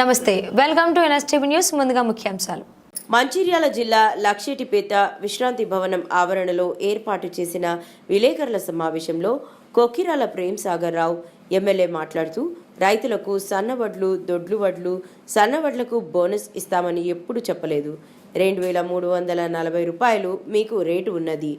నమస్తే. Welcome to NSTV news ముందుగా ముఖ్యాంశాలు. మంచిర్యాల జిల్లా లక్షేటిపేట విశ్రాంతి భవనం ఆవరణలో ఏర్పాటు చేసిన విలేకరుల సమావేశంలో కొక్కిరాల ప్రేమ్ సాగర్ రావు ఎమ్మెల్యే మాట్లాడుతూ రైతులకు సన్నవడ్లు దొడ్లు వడ్లు సన్నవడ్లకు బోనస్ ఇస్తామని ఎప్పుడు చెప్పలేదు. రెండు వేల మూడు వందల నలభై రూపాయలు మీకు రేటు ఉన్నది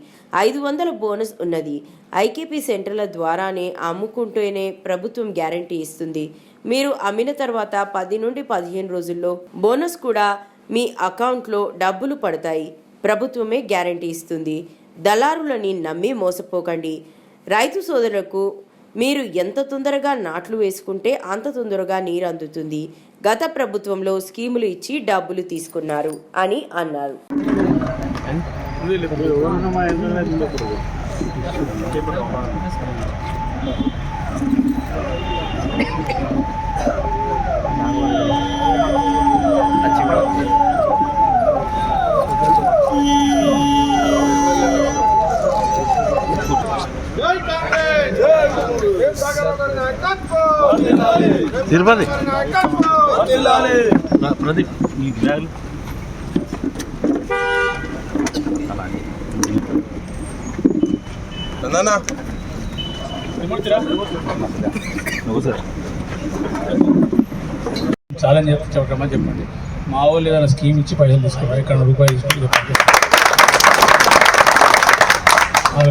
ఐదు వందల బోనస్ ఉన్నది. ఐకేపీ సెంటర్ల ద్వారానే అమ్ముకుంటేనే ప్రభుత్వం గ్యారంటీ ఇస్తుంది. మీరు అమ్మిన తర్వాత పది నుండి పదిహేను రోజుల్లో బోనస్ కూడా మీ అకౌంట్లో డబ్బులు పడతాయి. ప్రభుత్వమే గ్యారంటీ ఇస్తుంది. దళారులని నమ్మి మోసపోకండి. రైతు సోదరులకు మీరు ఎంత తొందరగా నాట్లు వేసుకుంటే అంత తొందరగా నీరు అందుతుంది. గత ప్రభుత్వంలో స్కీములు ఇచ్చి డబ్బులు తీసుకున్నారు అని అన్నారు. తిరుపతి. ప్రదీప్ ఈ బ్యాగులు నానా. చాలా చెప్తే చెప్పమని చెప్పండి. మా వాళ్ళు ఏదైనా స్కీమ్ ఇచ్చి పైసలు తీసుకోవాలి ఇక్కడ రూపాయలు తీసుకుని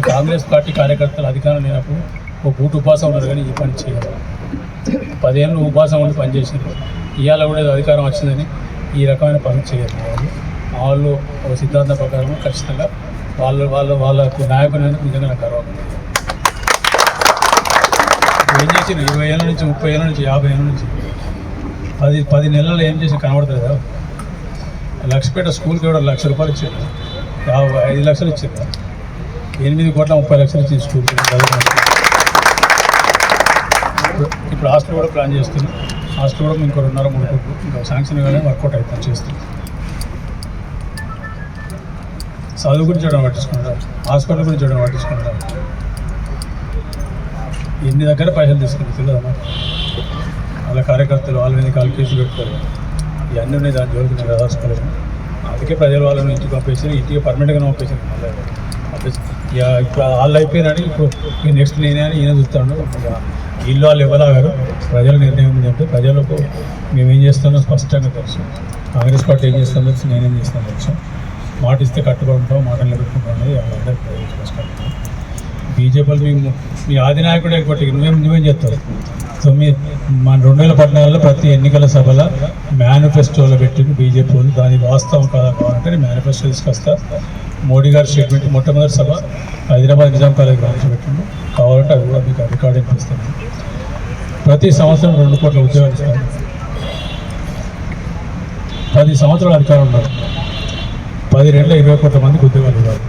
కాంగ్రెస్ పార్టీ కార్యకర్తలు అధికారం లేనప్పుడు ఒక పూట ఉపాసం ఉన్నారు కానీ ఈ పని చేయాలి పదేళ్ళు ఉపాసం ఉండి పనిచేసారు ఇవాళ కూడా అధికారం వచ్చిందని ఈ రకమైన పనులు చేయాలి మా వాళ్ళు మా వాళ్ళు ఒక సిద్ధాంతం ప్రకారం ఖచ్చితంగా వాళ్ళు వాళ్ళ వాళ్ళకు నాయకుని నిజంగా నాకు గర్వం ఉంది. ఏం చేసిన ఇరవై ఏళ్ళ నుంచి ముప్పై ఏళ్ళ నుంచి యాభై ఏళ్ళ నుంచి. పది పది నెలల్లో ఏం చేసిన కనబడతలేదా? కదా లక్షపేట స్కూల్కి కూడా లక్ష రూపాయలు ఇచ్చారు యాభై ఐదు లక్షలు ఇచ్చారు ఎనిమిది కోట్ల ముప్పై లక్షలు ఇచ్చింది స్కూల్కి. ఇప్పుడు- ఇప్పుడు హాస్టల్ కూడా ప్లాన్ చేస్తున్నాం. హాస్టల్ కూడా ఇంకో రెండున్నర మూడు కోట్లు. ఇంకా శాంక్షన్ కానీ వర్కౌట్ అవుతాం చేస్తుంది చదువు గురించి చూడడం పట్టించుకుంటారు. హాస్పిటల్ గురించి చూడడం పట్టించుకుంటారు. ఎన్ని దగ్గర పైసలు తీసుకుంటారు తెలియదమ్మా వాళ్ళ కార్యకర్తలు వాళ్ళ మీద కాలు కేసులు పెట్టుకోరు ఇవన్నీ ఉన్నాయి దాని జోలికి నేను రాసుకోలేదు. అందుకే ప్రజలు వాళ్ళని ఇంటికి పంపేసి ఇంటికి పర్మనెంట్గా పంపేసాను మళ్ళీ పంపేసి. ఇక ఇప్పుడు వాళ్ళు అయిపోయినాడు ఇప్పుడు నెక్స్ట్ నేనే అని ఈయన చూస్తాడు. వీళ్ళు వాళ్ళు ఇవ్వలాగారు ప్రజల నిర్ణయం ఏంటంటే ప్రజలకు మేము ఏం చేస్తామో స్పష్టంగా తెలుసు. కాంగ్రెస్ పార్టీ ఏం చేస్తామో తెలుసు నేనేం చేస్తాను తెలుసు. మాట ఇస్తే కట్టుబడి ఉంటాం మాట నిలబెట్టుకుంటాం అనేది వాళ్ళందరికీ స్పష్టంగా బీజేపీలు మీ మీ ఆదినాయకుడే కొట్టి నువ్వేం నువ్వేం చెప్తావు సో మీ మన రెండు వేల పద్నాలుగులో ప్రతి ఎన్నికల సభలో మేనిఫెస్టోలో పెట్టింది బీజేపీ వాళ్ళు. దాని వాస్తవం కాదా కావాలంటే మేనిఫెస్టో తీసుకొస్తా. మోడీ గారి స్టేట్మెంట్ మొట్టమొదటి సభ హైదరాబాద్ నిజాం కాలేజ్ గురించి పెట్టిండు. కావాలంటే అది కూడా మీకు రికార్డ్ ఇస్తాను ప్రతి సంవత్సరం రెండు కోట్ల ఉద్యోగాలు ఇస్తాను. పది సంవత్సరాలు అధికారం ఉన్నారు. పది రెండుల ఇరవై కోట్ల మందికి ఉద్యోగాలు ఇవ్వాలి.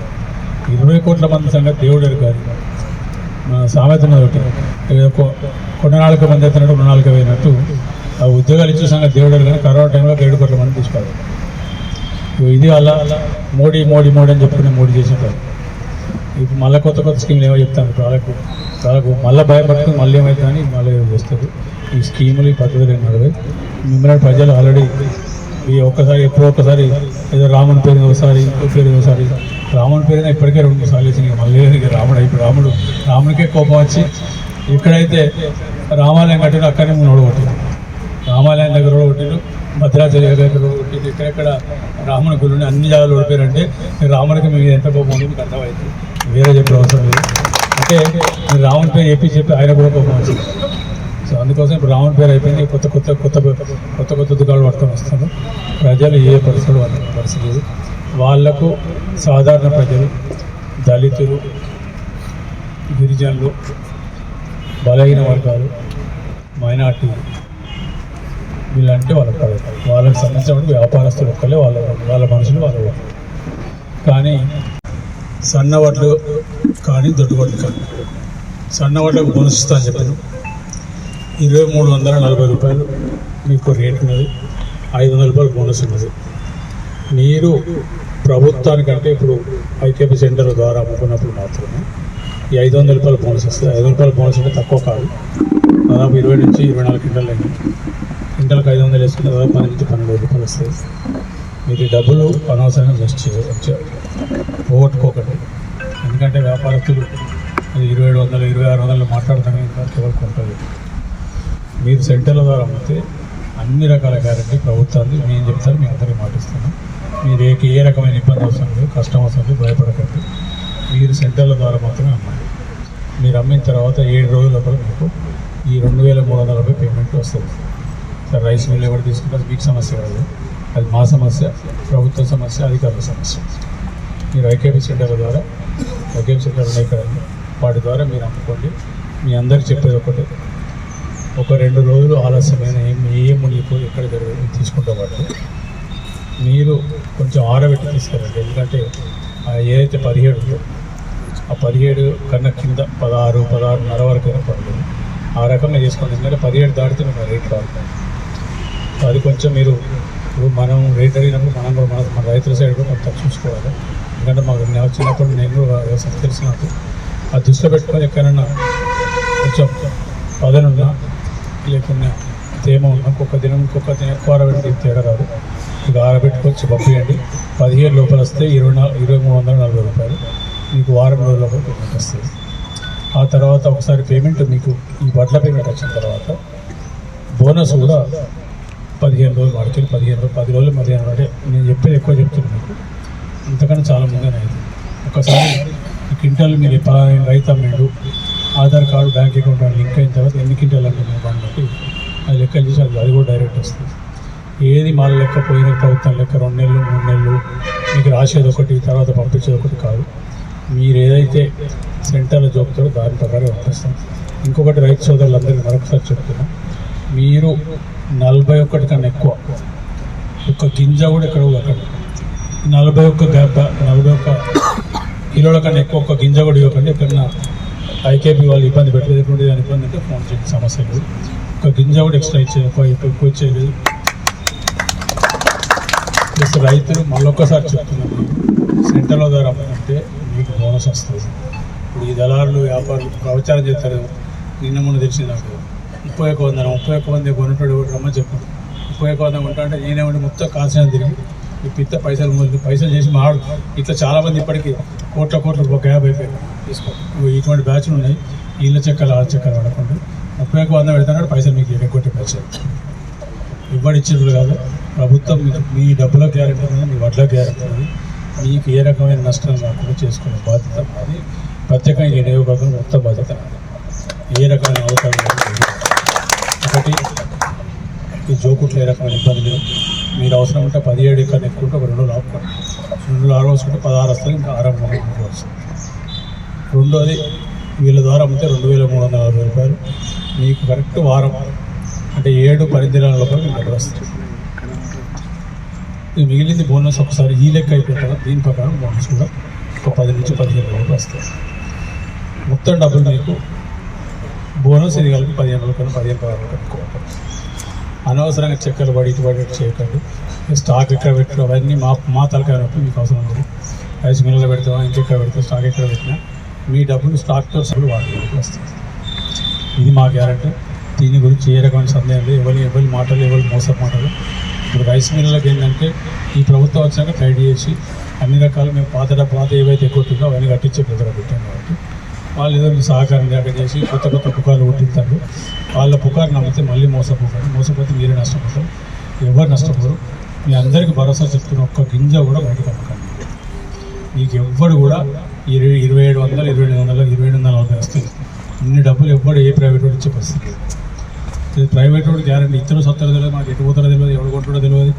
ఇరవై కోట్ల మంది సంగతి దేవుడు కాదు మన సామెత ఒకటి. ఏదో కొ- మంది ఎత్తినట్టు రుణాలకు పోయినట్టు ఆ ఉద్యోగాలు ఇచ్చే సంగతి దేవుడు కానీ కరోనా టైంలో ఏడు కోట్ల మంది తీసుకోవాలి ఇది అలా మోడీ మోడీ మోడీ అని చెప్పుకుని మోడీ చేసేటారు ఇప్పుడు మళ్ళీ కొత్త కొత్త స్కీమ్లు ఏమో చెప్తాను వాళ్ళకు వాళ్ళకు మళ్ళీ భయపడుతుంది మళ్ళీ ఏమవుతుందని మళ్ళీ వస్తుంది. చేస్తారు ఈ స్కీములు ఈ పద్ధతులు ఏం నడవై మిమ్మల్ని ప్రజలు ఆల్రెడీ ఈ ఒక్కసారి ఎప్పుడో ఒక్కసారి ఏదో రాముని పేరు ఒకసారి ఇంకో పేరు ఒకసారి రాముని పేరున ఇప్పటికే రెండు సార్లు వేసింది మళ్ళీ రాముడు ఇప్పుడు రాముడు రామునికే కోపం వచ్చి ఎక్కడైతే రామాలయం కట్టిన అక్కడనే ముందు ఓడగొట్టారు రామాలయం దగ్గర కొట్టిండు భద్రాచలం దగ్గర ఓడగొట్టారు ఎక్కడెక్కడ రాముని గురుని అన్ని జాగాలు ఓడిపోయారంటే ఈ రామునికి మీకు ఎంత కోపం ఉంది మీకు అర్థమైంది వేరే చెప్పే అవసరం లేదు. అంటే మీరు రాముని పేరు చెప్పి చెప్పి ఆయన కూడా కోపం వచ్చింది. సో అందుకోసం ఇప్పుడు రావణ్ పేరు అయిపోయింది. కొత్త కొత్త కొత్త కొత్త కొత్త దుకాణాలు పట్టుకొని వస్తాను ప్రజలు ఏ పరిస్థితులు వాళ్ళ పరిస్థితి లేదు. వాళ్ళకు సాధారణ ప్రజలు దళితులు గిరిజనులు బలహీన వర్గాలు మైనార్టీలు వీళ్ళంటే వాళ్ళ వాళ్ళకి సంబంధించిన వ్యాపారస్తులు ఒక్కలే వాళ్ళ వాళ్ళ మనుషులు వాళ్ళ వాళ్ళు. కానీ సన్నవడ్లు కానీ దొడ్డువడ్లు కానీ. సన్నవడ్లకు బోనస్ అని చెప్పాను. ఇరవై మూడు వందల నలభై రూపాయలు మీకు రేట్ ఉన్నది. ఐదు వందల రూపాయలు బోనస్ ఉన్నది. మీరు ప్రభుత్వానికంటే ఇప్పుడు ఐకేపీ సెంటర్ ద్వారా అమ్ముకున్నప్పుడు మాత్రమే ఈ ఐదు వందల రూపాయల బోనస్ వస్తుంది. ఐదు రూపాయల బోనస్ అంటే తక్కువ కాదు. దాదాపు ఇరవై నుంచి ఇరవై నాలుగు క్వింటల్ అయింది క్వింటల్కి ఐదు వందలు వేసుకుంటే దాదాపు పది నుంచి పన్నెండు రూపాయలు వస్తాయి. మీరు డబ్బులు అనవసరంగా వేస్ట్ చేయవచ్చు పోగొట్టుకోకండి. ఎందుకంటే వ్యాపారస్తులు ఇరవై ఏడు వందలు ఇరవై ఆరు వందలు మాట్లాడతానే ఇంకా ఎవరు కొంటారు మీరు సెంటర్ల ద్వారా అమ్మితే అన్ని రకాల గ్యారంటీ ప్రభుత్వాన్ని మేము చెప్తాను మీ అందరికీ మాటిస్తున్నాం మీరు ఏ ఏ రకమైన ఇబ్బంది అవసరం లేదు కష్టం అవసరం లేదు భయపడకండి. మీరు సెంటర్ల ద్వారా మాత్రమే అమ్మాలి. మీరు అమ్మిన తర్వాత ఏడు రోజుల లోపల మీకు ఈ రెండు వేల మూడు వందల రూపాయలు పేమెంట్ వస్తుంది. సార్ రైస్ మిల్ ఎవరు తీసుకుంటే మీకు సమస్య కాదు. అది మా సమస్య ప్రభుత్వ సమస్య అధికారుల సమస్య. మీరు ఐకేపీ సెంటర్ల ద్వారా ఐకేపీ సెంటర్లు ఉన్నాయి వాటి ద్వారా మీరు అమ్ముకోండి. మీ అందరికి చెప్పేది ఒకటే. ఒక రెండు రోజులు ఆలస్యమైన ఏం ఏ మునిగిపోయి ఎక్కడ జరగదు తీసుకుంటే వాళ్ళు. మీరు కొంచెం ఆరబెట్టి తీసుకురండి. ఎందుకంటే ఏదైతే పదిహేడు ఉందో ఆ పదిహేడు కన్నా కింద పదహారు పదహారున్నర వరకు పడుతుంది ఆ రకంగా చేసుకోండి. ఎందుకంటే పదిహేడు దాటితే మీకు రేట్ రాదు అది కొంచెం మీరు ఇప్పుడు మనం రేట్ అడిగినప్పుడు మనం కూడా మన మన రైతుల సైడ్ కూడా కొంత చూసుకోవాలి. ఎందుకంటే మాకు నేను చిన్నప్పుడు నేను కూడా వ్యవసాయం తెలిసి నాకు. ఆ దృష్టిలో పెట్టుకొని ఎక్కడన్నా కొంచెం పదనున్నా లేకున్నా తేమ ఉన్నా ఒక్కొక్క దినం ఇంకొక దినం ఎక్కువ ఆరబెట్టి తేడా రాదు. మీకు ఆరబెట్టుకొచ్చి పంపించండి పదిహేను లోపల వస్తే ఇరవై నాలుగు ఇరవై మూడు వందల నలభై రూపాయలు మీకు వారం రోజుల లోపల పేమెంట్ వస్తుంది. ఆ తర్వాత ఒకసారి పేమెంట్ మీకు ఈ వడ్ల పేమెంట్ వచ్చిన తర్వాత బోనస్ కూడా పదిహేను రోజులు వాడికి పదిహేను రోజులు పది రోజులు పదిహేను రోజులు అంటే నేను చెప్పేది ఎక్కువ చెప్తున్నాను మీకు. అంతకన్నా చాలా ముందుగానే అయింది. ఒకసారి ఈ క్వింటాల్ మీరు పలానా రైతు అమ్మిండు Aadhaar card bank account link అయిన తర్వాత ఎన్ని క్వింటాల్ అమ్మిండు దాన్ని బట్టి అది లెక్క చేసి అది కూడా డైరెక్ట్ వస్తుంది. ఏది మాల లెక్క పోయిన ప్రభుత్వం లెక్క రెండు నెలలు మూడు నెలలు మీకు రాసేది ఒకటి తర్వాత పంపించేది ఒకటి కాదు. మీరు ఏదైతే సెంటర్లో చూపుతారో దాని ప్రకారం పంపిస్తాం. ఇంకొకటి రైతు సోదరులందరికీ మరొకసారి చెప్తున్నాం. మీరు నలభై ఒకటి కన్నా ఎక్కువ ఒక గింజ కూడా ఇక్కడ అక్కడ నలభై ఒక్క గబ్బ నలభై ఒక్క కిలోల కన్నా ఎక్కువ ఒక్క గింజ కూడా ఇవ్వకండి. ఎక్కడన్నా ఐకేపీ వాళ్ళు ఇబ్బంది పెట్టలేదు ఎటువంటి దాని ఇబ్బంది అంటే ఫోన్ చేయండి. సమస్య లేదు. ఒక గింజ కూడా ఎక్స్ట్రా ఇచ్చే ఎక్కువ ఎక్కువ ఇచ్చేది ప్లస్ రైతులు మళ్ళొక్కసారి చెప్తున్నాను సెంటర్ల ధర అంటే మీకు బోనస్ వస్తుంది. ఇప్పుడు ఈ దళారులు వ్యాపారులు ప్రచారం చేస్తారు. నిన్న మొన్న తెలిసింది నాకు. ముప్పై ఒక్క వందన ముప్పై ఒక్క మంది కొనుటాడు రమ్మని చెప్పాడు. ముప్పై ఒక్క వంద కొంటా అంటే నేనే ఉండి మొత్తం కాల్సిన తిరిగి. ఈ పిత్త పైసలు మొదలు పైసలు చేసి మాడు ఇట్లా చాలామంది ఇప్పటికీ కోట్ల కోట్ల రూపాయలు గ్యాప్ అయిపోయాయి తీసుకో ఇటువంటి బ్యాచ్లు ఉన్నాయి. వీళ్ళ చెక్కలు ఆ చెక్కలు పడకుండా ముప్పై ఒక్క వంద పెడతాడు పైసలు మీకు ఎగ్గొట్టే బ్యాచ్. ఇవ్వడిచ్చేది కాదు. ప్రభుత్వం మీ డబ్బుల గ్యారెంటీ ఉంది మీ వడ్ల గ్యారెంటీ ఉంది మీకు ఏ రకమైన నష్టం రాకుండా చేసుకునే బాధ్యత అది ప్రత్యేకంగా వినియోగం మొత్తం బాధ్యత ఏ రకమైన అవకాశం ఒకటి ఈ ఏ రకమైన ఇబ్బంది లేదు. మీరు అవసరం ఉంటే పదిహేడు ఎక్కడ ఎక్కుంటే ఒక రెండు రోజులు రెండు రోజులు ఆరు వస్తుంటే పదహారు వస్తుంది ఇంకా ఆరంభం వందల రెండోది వీళ్ళ ద్వారా అమ్మితే రెండు వేల మూడు వందల అరవై రూపాయలు. మీకు కరెక్ట్ వారం అంటే ఏడు పది దినాల లోపల మీకు డబ్బులు వస్తాయి. మిగిలింది బోనస్ ఒకసారి ఈ లెక్క అయిపోయిన తర్వాత దీని ప్రకారం బోనస్ కూడా ఒక పది నుంచి పదిహేను వరకు వస్తాయి. మొత్తం డబ్బులు మీకు బోనస్ ఇది కలిపి పదిహేను వరకు పదిహేను పదహారు కట్టుకోవాలి అనవసరంగా చెక్కలు పడి ఇటు పడి చేయకండి. స్టాక్ ఎక్కడ పెట్టడం అవన్నీ మా మా తలకాయ నొప్పి మీకు అవసరం లేదు. రైస్ మిల్లులో పెడతావా ఇంకెక్కడ పెడతాం స్టాక్ ఎక్కడ పెట్టినా మీ డబ్బులు స్టాక్తో సభ్యులు వాడుకోవడానికి వస్తుంది ఇది మా గ్యారెంటీ దీని గురించి ఏ రకమైన సందేహం లేదు. ఎవరి ఎవరి మాటలు ఎవరి మోసం మాటలు ఇప్పుడు రైస్ మిల్లలకు ఏంటంటే ఈ ప్రభుత్వం వచ్చాక ట్రైడ్ చేసి అన్ని రకాలు మేము పాత పాత ఏవైతే ఎక్కువ ఉంటుందో అవన్నీ కట్టించే ప్రజలు పెట్టాం కాబట్టి వాళ్ళు ఏదో సహకారం లేక చేసి కొత్త కొత్త పుకార్లు కొట్టిస్తారు వాళ్ళ పుకారు నమ్మితే మళ్ళీ మోసపోతారు. మోసపోతే మీరే నష్టపోతారు. ఎవరు నష్టపోరు. మీ అందరికీ భరోసా చెప్తున్న ఒక్క గింజ కూడా బయటకు అమ్మకండి మీకు ఎవ్వడు కూడా ఇరవై ఇరవై ఏడు వందలు ఇరవై ఎనిమిది వందలు ఇరవై ఎనిమిది వందల నలభై వస్తుంది ఇన్ని డబ్బులు ఎవ్వడు ఏ ప్రైవేట్ వాళ్ళు ఇచ్చే పరిస్థితి లేదు. ప్రైవేట్ వాడు గ్యారంటీ ఇతను సత్తారో తెలియదు మనకి ఎటు పోతారో తెలియదు ఎవడు కొంటాడో తెలియదు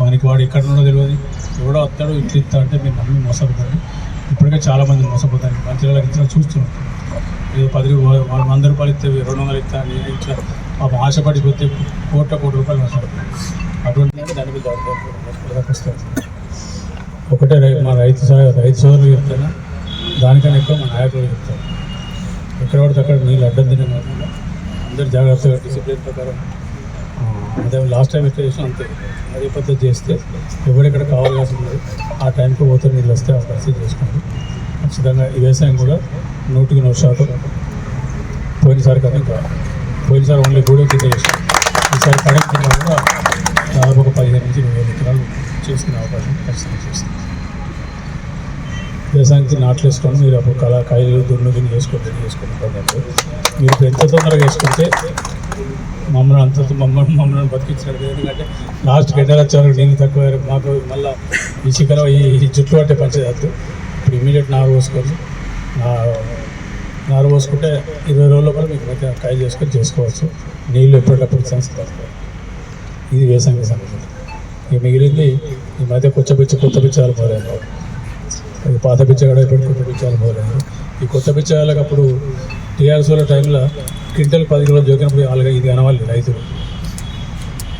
వానికి వాడు ఎక్కడ ఉన్నాడో తెలియదు ఎవడో వస్తాడో ఇట్లా ఇస్తా అంటే మీరు నమ్మి మోసపోతారు ఇప్పటికే చాలా మంది మోసపోతారు మంచిగా ఇట్లా చూస్తున్నాం ఏదో పది వాళ్ళు వంద రూపాయలు ఇస్తే రెండు వందలు ఇస్తా అని ఇట్లా పాపం ఆశపడి పోతే కోట్ల కోటి రూపాయలు నష్టపోతారు అటువంటి దాని మీద ఒకటే రై మా రైతు రైతు సోదరులు చెప్తాను దానికన్నా ఎక్కువ మా నాయకులు చెప్తారు. ఎక్కడ పడితే అక్కడ నీళ్ళు అడ్డం తినే కాకుండా అందరు జాగ్రత్తగా డిసిప్లిన్ ప్రకారం. అదే లాస్ట్ టైం ఎట్లా చేసినా అంతే. అదే పద్ధతి చేస్తే ఎవరెక్కడ కావాల్సి ఉంది ఆ టైంకి పోతే నీళ్ళు వస్తే ఆ పరిస్థితి చేసుకోండి. ఖచ్చితంగా ఈ వ్యవసాయం కూడా నూటికి నూరు శాతం పోయినసారి కదా ఇంకా పోయినసారి ఓన్లీ గూడెం కింద చేసాం ఈసారి కడెం కింద కూడా దాదాపు ఒక పదిహేను నుంచి ఇరవై వేల ఎకరాలు చేసుకునే అవకాశం ఖచ్చితంగా చేస్తుంది దేశానికి నాట్లు వేసుకొని మీరు అప్పుడు కళా కాయలు దున్నుగిని చేసుకుంటే వేసుకుని మీరు ఎంత తొందరగా వేసుకుంటే మమ్మల్ని అంత మమ్మల్ని మమ్మల్ని బతికించినట్టు ఎందుకంటే లాస్ట్ గడ్డలు వచ్చే నీళ్ళు తక్కువ మాకు మళ్ళీ ఈ చికెన్ ఈ జుట్టు పట్టే పంచదద్దు ఇప్పుడు ఇమీడియట్ నారు పోసుకొని నా నారు పోసుకుంటే ఇరవై రోజుల లోపల మీకు మధ్య కాయ చేసుకొని చేసుకోవచ్చు. నీళ్ళు ఎప్పటికప్పుడు సమస్య ఇది వేసంగి సంగతి. ఇక మిగిలింది ఈ మధ్య కొచ్చపిచ్చి కొత్త పిచ్చాలు పోలేదు పాత బిచ్చగాడ ఇప్పుడు కొత్త బిచ్చాలు మొదలైంది? ఈ కొత్త బిచ్చగాళ్ళకి అప్పుడు టీఆర్ఎస్ వాళ్ళ టైంలో క్వింటల్ పది కిలోలు జోకినప్పుడు వాళ్ళకి ఇది అనవాలి రైతులు.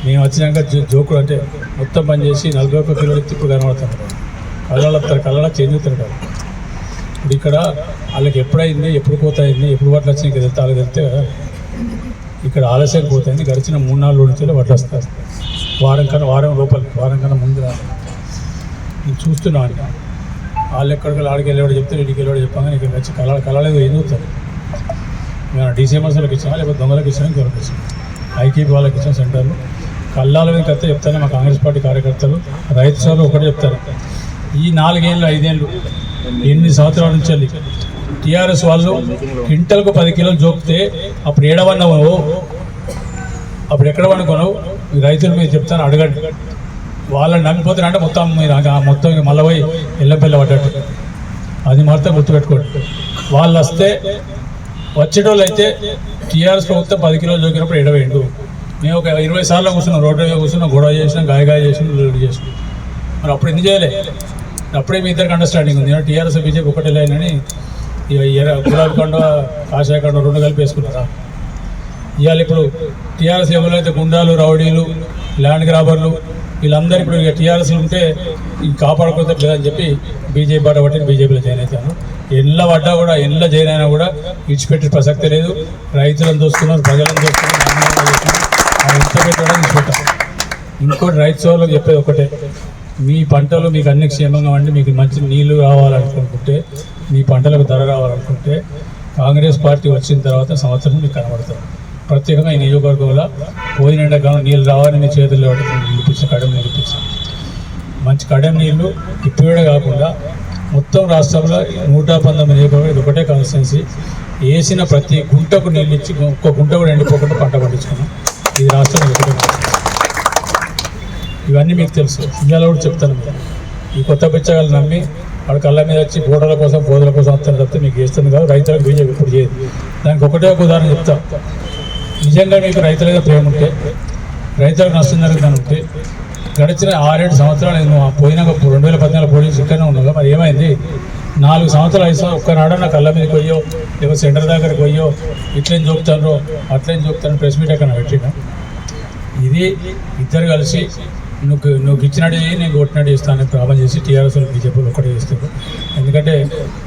మేము వచ్చినాక జో- జోకుడు అంటే మొత్తం పని చేసి నలభై ఒక్క కిలోలు ఎత్తి ఇప్పుడు కనబడతాం కళ్ళ కళ్ళలో కళ్ళ చేంజ్ అవుతారు ఇప్పుడు ఇక్కడ వాళ్ళకి ఎప్పుడైంది ఎప్పుడు పోతాయింది ఎప్పుడు వడ్లు వచ్చినాయి కదా వాళ్ళకి తెలితే ఇక్కడ ఆలస్యం పోతాయింది. గడిచిన మూడు నాలుగు రోజుల నుంచి వడ్లు వస్తారు వారం కన్నా వారం లోపలికి వారం కన్నా ముందు రాదు నేను చూస్తున్నాను. వాళ్ళు ఎక్కడికి ఆడికి వెళ్ళాడు చెప్తే ఇంటికి వెళ్ళాడు చెప్పాను ఇక్కడ వచ్చి కళ కళలేదు ఏం అవుతారు మేము డీసీఎంఎస్లకు ఇచ్చినా లేకపోతే దొంగలకు ఇచ్చినా ఇంకెవరికి ఇచ్చాం ఐటీపీ వాళ్ళకి ఇచ్చిన సెంటర్లు. కళ్ళాల మీద కథ చెప్తాను మా కాంగ్రెస్ పార్టీ కార్యకర్తలు. రైతు సార్లు ఒకటే చెప్తారు. ఈ నాలుగేళ్ళు ఐదేళ్ళు ఎన్ని సంవత్సరాల నుంచి వెళ్ళి? టీఆర్ఎస్ వాళ్ళు క్వింటల్కు పది కిలోలు జోకితే అప్పుడు ఏడవన్నావు అప్పుడు ఎక్కడ వండుకోనవు? రైతుల రైతులు మీరు చెప్తాను అడగండి. వాళ్ళని నమ్మిపోతారంటే మొత్తం మీరు మొత్తం ఇక మళ్ళీ పోయి ఎల్లపెల్ల పడ్డట్టు. అది మాత్రం గుర్తుపెట్టుకోండి. వాళ్ళు వస్తే వచ్చేటోళ్ళు అయితే టీఆర్ఎస్ ప్రభుత్వం పది కిలోలు జోకినప్పుడు ఎడవేయండు మేము ఒక ఇరవై సార్లు కూర్చున్నాం రోడ్డు మీద కూర్చున్నాం గొడవ చేసినాం గాయ గాయ చేసినాం లొల్లి చేసినాం. మరి అప్పుడు ఎందుకు చేయలే? అప్పుడే మీ ఇద్దరికి అండర్స్టాండింగ్ ఉంది. టీఆర్ఎస్ బీజేపీ ఒకటే లేనని గులాబీ కొండ కాషాయ కొండ రెండు కలిపి వేసుకున్నారా? ఇవాళ ఇప్పుడు టీఆర్ఎస్ ఎవరైతే గుండాలు రౌడీలు ల్యాండ్ గ్రాబర్లు వీళ్ళందరూ ఇప్పుడు ఇక టీఆర్ఎస్ ఉంటే ఈ లేదని చెప్పి బీజేపీ బాట పట్టి బీజేపీలో జాయిన్ అవుతాను ఎల్ల పడ్డా కూడా ఎల్ల జాయిన్ అయినా కూడా ఇచ్చిపెట్టే ప్రసక్తి లేదు. రైతులను చూసుకున్నారు ప్రజలను చూసుకున్నారు పెట్టడం ఇచ్చిపెట్టాం. ఇంకోటి రైతు సోదరులకు చెప్పేది ఒకటే. మీ పంటలు మీకు అన్ని క్షేమంగా ఉండి మీకు మంచి నీళ్ళు రావాలనుకుంటే మీ పంటలకు ధర రావాలనుకుంటే కాంగ్రెస్ పార్టీ వచ్చిన తర్వాత సంవత్సరం మీకు కనబడుతుంది. ప్రత్యేకంగా ఈ నియోజకవర్గంలో పోయిన ఎండాకాలం నీళ్ళు రావాలని మీ చేతుల్లో నిలిపించిన కడమ నిలిపించాం. మంచి కడెం నీళ్ళు ఇప్పుడే కాకుండా మొత్తం రాష్ట్రంలో నూట పంతొమ్మిది నియోజకవర్గం ఇది ఒకటే కాన్స్టిట్యున్సీ. వేసిన ప్రతి గుంటకు నీళ్ళు ఇచ్చి ఒక్క గుంట కూడా ఎండిపోకుండా పంట పండించుకున్నాం. ఇది రాష్ట్రంలో ఒకటే ఇవన్నీ మీకు తెలుసు. ఇవాళ కూడా చెప్తాను ఈ కొత్త పిచ్చగాలు నమ్మి వాడు కళ్ళ మీద వచ్చి గోడల కోసం పోదల కోసం వస్తాను తప్పితే మీకు చేస్తుంది కాదు. రైతులకు బీజేపీ ఇప్పుడు చేయదు. దానికి ఒకటే ఒక ఉదాహరణ చెప్తా. నిజంగా మీకు రైతుల మీద ప్రేమ ఉంటే రైతులకు నష్టం జరుగుతుంది ఉంటే గడిచిన ఆరేడు సంవత్సరాలు నేను పోయినాక రెండు వేల పద్నాలుగు పోలీసు ఇక్కడనే ఉన్నాగా మరి ఏమైంది? నాలుగు సంవత్సరాలు ఐదు ఒక్కనాడ నా కళ్ళ మీద పోయో లేకపోతే సెంటర్ దగ్గరికి పోయో ఇట్లేం చూపుతాను అట్లేం చూపుతాను ప్రెస్ మీట్ ఎక్కడ పెట్టిన. ఇది ఇద్దరు కలిసి నువ్వు నువ్వు ఇచ్చినట్టు చేయి నేను కొట్టినట్టు చేస్తాను అని చేసి టీఆర్ఎస్ బీజేపీ ఒక్కటే చేస్తారు ఎందుకంటే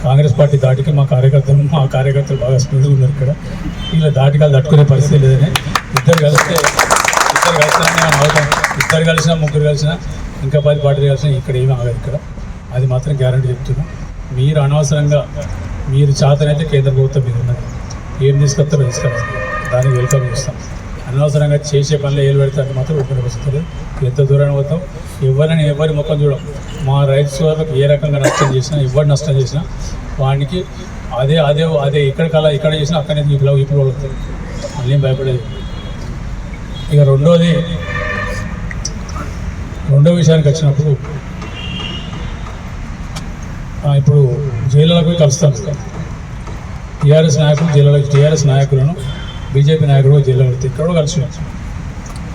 కాంగ్రెస్ పార్టీ దాటికి మా కార్యకర్తలు మా కార్యకర్తలు బాగా స్పీడ్గా ఉన్నారు ఇక్కడ. వీళ్ళ దాటికాలు తట్టుకునే పరిస్థితి లేదని. ఇద్దరు కలిస్తే ఇద్దరు కలిసినా అవసరం ఇద్దరు కలిసిన ముగ్గురు కలిసినా ఇంకా పది పార్టీలు కలిసినా ఇక్కడ ఏమీ ఆగదు ఇక్కడ. అది మాత్రం గ్యారంటీ చెప్తున్నాం. మీరు అనవసరంగా మీరు చేతనైతే కేంద్ర ప్రభుత్వం మీద ఉన్నది. ఏం తీసుకొస్తారో తీసుకురా దానికి వెల్కమ్ చేస్తాం. అనవసరంగా చేసే పనులు ఏలు పెడతారని మాత్రం ఒక్కడే వస్తుంది ఎంత దూరాన్ని పోతాం? ఎవరిని ఎవరి ముఖం చూడం. మా రైతు సోదరులకు ఏ రకంగా నష్టం చేసినా ఎవరు నష్టం చేసినా వానికి అదే అదే అదే ఇక్కడ కల్లా ఇక్కడ చేసినా అక్కడనే ఇప్పుడు ఇప్పుడు వదులుతారు మళ్ళీ భయపడేది? ఇక రెండోది రెండో విషయానికి వచ్చినప్పుడు ఇప్పుడు జైలులకు కలుస్తాను టీఆర్ఎస్ నాయకులు జైలులకు టీఆర్ఎస్ నాయకులను బీజేపీ నాయకులు జైల్లో ఇక్కడ కలిసి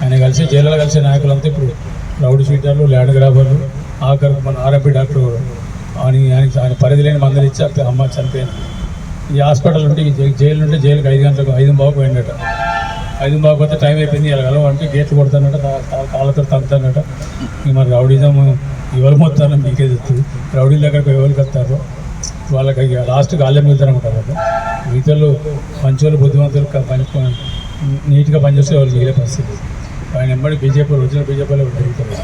ఆయన కలిసి జైల్లో కలిసే నాయకులంతా ఇప్పుడు రౌడీ షీటర్లు ల్యాండ్ గ్రాబర్లు ఆఖరు మన ఆర్ఎంపీ డాక్టర్ ఆయన ఆయన ఆయన పరిధి లేని మందులు ఇచ్చి అమ్మ చనిపోయిన ఈ హాస్పిటల్ ఉంటే ఈ జై- జైలు ఉంటే జైలుకి ఐదు గంటలకు ఐదు బాగు పోయిందట ఐదు బాగు పోతే టైం అయిపోయింది. ఇలా అంటే గేట్లు కొడతానట కాళ్ళతో తంతానట ఇక మరి రౌడీజం ఎవరు మొత్తానో మీకే చెప్తుంది రౌడీలు ఎక్కడికి ఎవరికి వస్తారో వాళ్ళకి ఇక లాస్ట్ గాల్యం వెళ్తారు అనుకుంటారు వాళ్ళు. మిగతాలు మంచోళ్ళు బుద్ధిమంతులు పని నీట్గా పనిచేస్తే వాళ్ళు మిగిలే పరిస్థితి. ఆయన ఎంబడి బీజేపీ ఒరిజినల్ బీజేపీలో జరుగుతుంది.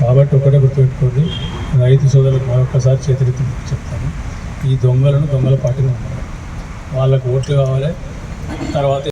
కాబట్టి ఒకటే గుర్తుపెట్టుకోండి రైతు సోదరులకు మరొకసారి చేతులెత్తి చెప్తాను. ఈ దొంగలను దొంగల పార్టీలో ఉన్నారు వాళ్ళకు ఓట్లు కావాలి తర్వాత